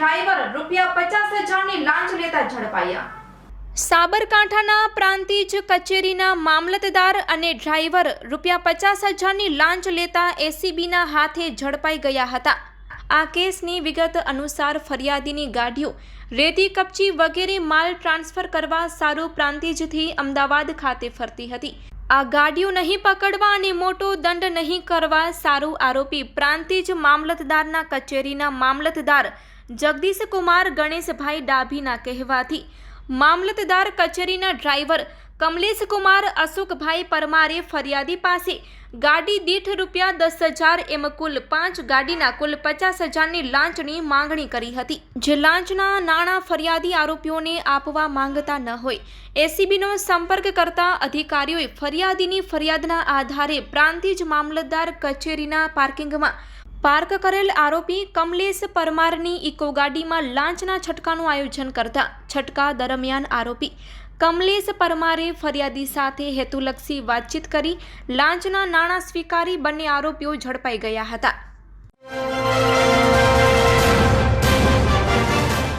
Driver રૂપિયા પચાસ હજારની લાંચ લેતા ઝડપાયા. સાબરકાંઠાના પ્રાંતિજ કચેરીના મામલતદાર અને ડ્રાઈવર રૂપિયા પચાસ હજારની લાંચ લેતા એસીબીના હાથે ઝડપાઈ ગયા હતા. આ કેસની વિગત અનુસાર ફરિયાદીની ગાડીઓ, રેતી કપચી વગેરે માલ ટ્રાન્સફર કરવા સારું પ્રાંતિજથી અમદાવાદ ખાતે ફરતી હતી. આ ગાડીઓ નહીં પકડવા અને મોટો દંડ નહીં કરવા સારું આરોપી પ્રાંતિજ મામલતદારના કચેરીના મામલતદાર જગદીશ કુમાર ગણેશભાઈ ડાભીના કહેવાથી મામલતદાર કચેરીના ડ્રાઈવર કમલેશ કુમાર અશોકભાઈ પરમારે ફરિયાદી પાસે ગાડી દીઠ રૂપિયા દસ હજાર એમ કુલ પાંચ ગાડીના કુલ પચાસ હજારની લાંચની માંગણી કરી હતી. જે લાંચના નાણાં ફરિયાદી આરોપીઓને આપવા માંગતા ન હોય. એસીબીનો સંપર્ક કરતા અધિકારીઓએ ફરિયાદીની ફરિયાદના આધારે પ્રાંતિજ મામલતદાર કચેરીના પાર્કિંગમાં પાર્ક કરેલ આરોપી કમલેશ પરમારની ઇકો ગાડીમાં લાંચના છટકાનું આયોજન કરતા છટકા દરમિયાન આરોપી કમલેશ પરમારે ફરિયાદી સાથે હેતુલક્ષી વાતચીત કરી લાંચના નાણાં સ્વીકારી બંને આરોપીઓ ઝડપાઈ ગયા હતા.